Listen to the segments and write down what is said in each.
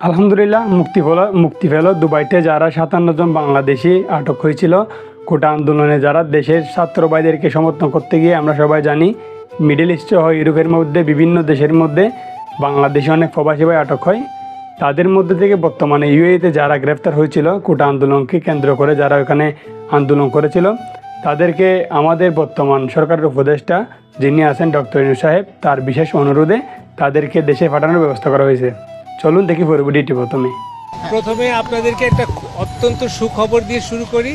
আলহামদুলিল্লাহ, মুক্তি হলো, মুক্তি পেল। দুবাইতে যারা সাতান্ন জন বাংলাদেশি আটক হয়েছিল, কোটা আন্দোলনে যারা দেশের ছাত্র ভাইদেরকে সমর্থন করতে গিয়ে আমরা সবাই জানি, মিডিল ইস্ট হয় ইউরোপের মধ্যে, বিভিন্ন দেশের মধ্যে বাংলাদেশে অনেক প্রবাসী ভাই আটক হয়। তাদের মধ্যে থেকে বর্তমানে ইউএতে যারা গ্রেফতার হয়েছিল, কোটা আন্দোলনকে কেন্দ্র করে যারা ওখানে আন্দোলন করেছিল, তাদেরকে আমাদের বর্তমান সরকারের উপদেষ্টা যিনি আছেন ডক্টর ইনু সাহেব, তার বিশেষ অনুরোধে তাদেরকে দেশে পাঠানোর ব্যবস্থা করা হয়েছে। চলুন দেখি পরবর্তীটি প্রথমে প্রথমে আপনাদেরকে একটা অত্যন্ত সুখবর দিয়ে শুরু করি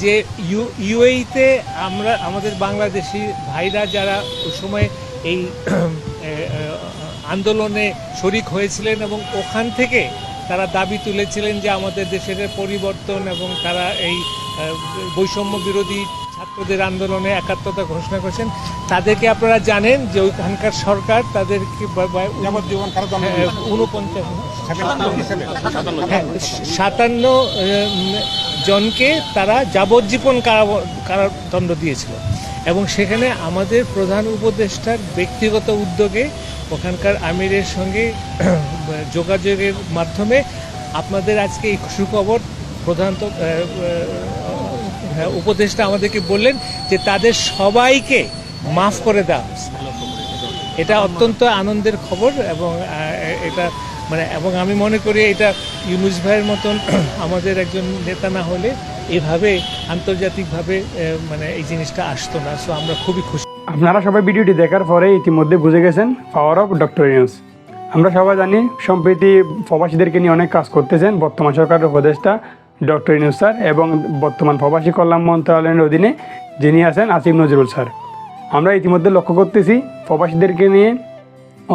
যে ইউ, ইউএইতে আমরা, আমাদের বাংলাদেশি ভাইরা যারা ওই সময় এই আন্দোলনে শরিক হয়েছিলেন এবং ওখান থেকে তারা দাবি তুলেছিলেন যে আমাদের দেশের পরিবর্তন এবং তারা এই বৈষম্য বিরোধী ছাত্রদের আন্দোলনে একাত্মতা ঘোষণা করেছেন। তাদেরকে আপনারা জানেন যে ওইখানকার সরকার তাদেরকে হ্যাঁ, উনপঞ্চাশ সাতান্ন হ্যাঁ, সাতান্ন উম, জনকে তারা যাবজ্জীবন কারা- কারাদণ্ড দিয়েছিল। এবং সেখানে আমাদের প্রধান উপদেষ্টার ব্যক্তিগত উদ্যোগে ওখানকার আমিরের সঙ্গে যোগাযোগের মাধ্যমে আপনাদের আজকে এই সুখবর প্রধানত হ্যাঁ, উপদেষ্টা আমাদেরকে বললেন যে তাদের সবাইকে মাফ করে দেওয়া এটা অত্যন্ত আনন্দের খবর এবং এটা মানে এবং আমি মনে করি এটা ইউনুস ভাইয়ের মতন আমাদের একজন নেতা না হলে এভাবে আন্তর্জাতিকভাবে মানে এই জিনিসটা আসতো না। সো আমরা খুবই খুশি। আপনারা সবাই ভিডিওটি দেখার পরে ইতিমধ্যে বুঝে গেছেন পাওয়ার অফ ডক্টর ইউনুস। আমরা সবাই জানি, সম্প্রতি প্রবাসীদেরকে নিয়ে অনেক কাজ করতেছেন বর্তমান সরকারের উপদেষ্টা। ডক্টর ইউনুস স্যার এবং বর্তমান প্রবাসী কল্যাণ মন্ত্রণালয়ের অধীনে যিনি আছেন আসিফ নজরুল স্যার। আমরা ইতিমধ্যে লক্ষ্য করতেছি প্রবাসীদেরকে নিয়ে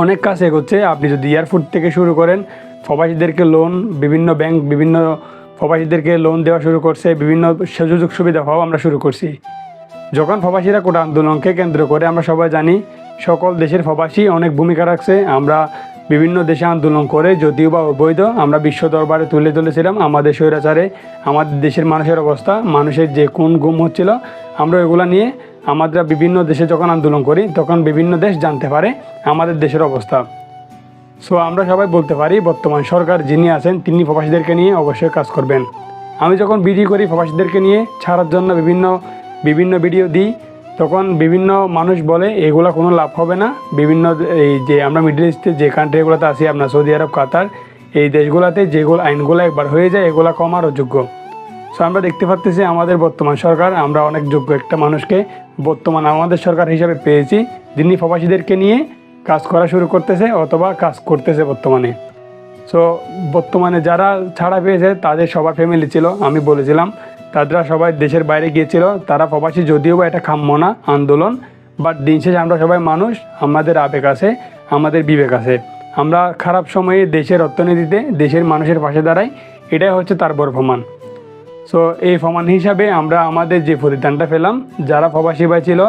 অনেক কাজ এগোচ্ছে। আপনি যদি এয়ারফুড থেকে শুরু করেন, প্রবাসীদেরকে লোন বিভিন্ন ব্যাংক বিভিন্ন প্রবাসীদেরকে লোন দেওয়া শুরু করছে, বিভিন্ন সুযোগ সুবিধা হওয়া আমরা শুরু করছি। যখন প্রবাসীরা কোটা আন্দোলনকে কেন্দ্র করে, আমরা সবাই জানি সকল দেশের প্রবাসী অনেক ভূমিকা রাখছে। আমরা বিভিন্ন দেশে আন্দোলন করে যদিও বা অবৈধ, আমরা বিশ্ব দরবারে তুলে তুলেছিলাম আমাদের স্বৈরাচারে, আমাদের দেশের মানুষের অবস্থা, মানুষের যে কোন গুম হচ্ছিল, আমরা এগুলো নিয়ে আমরা বিভিন্ন দেশে যখন আন্দোলন করি, তখন বিভিন্ন দেশ জানতে পারে আমাদের দেশের অবস্থা। সো আমরা সবাই বলতে পারি, বর্তমান সরকার যিনি আছেন, তিনি প্রবাসীদেরকে নিয়ে অবশ্যই কাজ করবেন। আমি যখন ভিডিও করি প্রবাসীদেরকে নিয়ে, ছাড়ার জন্য বিভিন্ন বিভিন্ন ভিডিও দিই তখন বিভিন্ন মানুষ বলে, এগুলো কোনো লাভ হবে না। বিভিন্ন এই যে আমরা মিডল ইস্টে যে কান্ট্রিগুলোতে আছি আপনার সৌদি আরব কাতার এই দেশগুলোতে যেগুলো আইনগুলো একবার হয়ে যায়, এগুলো কম আর অযোগ্য সো আমরা দেখতে পাচ্তেছি আমাদের বর্তমান সরকার, আমরা অনেক যোগ্য একটা মানুষকে বর্তমান আমাদের সরকার হিসাবে পেয়েছি। যিনি প্রবাসীদেরকে নিয়ে কাজ করা শুরু করতেছে অথবা কাজ করতেছে বর্তমানে। সো বর্তমানে যারা ছাড়া পেয়েছে, তাদের সবার ফ্যামিলি ছিল, আমি বলেছিলাম। তারা সবাই দেশের বাইরে গিয়েছিল। তারা প্রবাসী যদিও বা এটা কাম্য না, আন্দোলন। বাট দিন শেষে আমরা সবাই মানুষ, আমাদের আবেগ আছে, আমাদের বিবেক আছে। আমরা খারাপ সময়ে দেশের অর্থনীতিতে, দেশের মানুষের পাশে দাঁড়াই, এটাই হচ্ছে তার বড় প্রমাণ। সো এই প্রমাণ হিসাবে আমরা আমাদের যে প্রতিদানটা পেলাম, যারা প্রবাসী ভাই ছিল,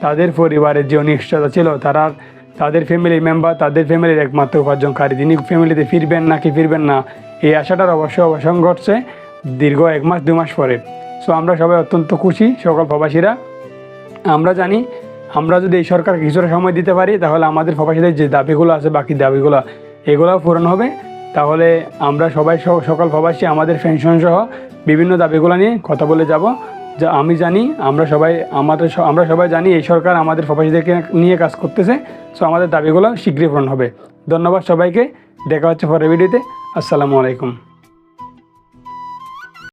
তাদের পরিবারের যে অনিশ্চয়তা ছিল, তারা তাদের ফ্যামিলি মেম্বার তাদের ফ্যামিলির একমাত্র উপার্জনকারী। তিনি ফ্যামিলিতে ফিরবেন না কি ফিরবেন না, এই আশাটার অবশ্যই অবসান ঘটছে। দীর্ঘ এক মাস, দু মাস পরে। সো আমরা সবাই অত্যন্ত খুশি, সকল প্রবাসীরা। আমরা জানি, আমরা যদি এই সরকার কিছুটা সময় দিতে পারি, তাহলে আমাদের প্রবাসীদের যে দাবিগুলো আছে, বাকি দাবিগুলো, এগুলোও পূরণ হবে। তাহলে আমরা সবাই সকল প্রবাসী, আমাদের পেনশন সহ বিভিন্ন দাবিগুলো নিয়ে কথা বলে যাব। যা আমি জানি, আমরা সবাই, আমাদের আমরা সবাই জানি এই সরকার আমাদের প্রবাসীদেরকে নিয়ে কাজ করতেছে। সো আমাদের দাবিগুলো শীঘ্রই পূরণ হবে। ধন্যবাদ সবাইকে। দেখা হচ্ছে পরের ভিডিওতে। আসসালামু আলাইকুম।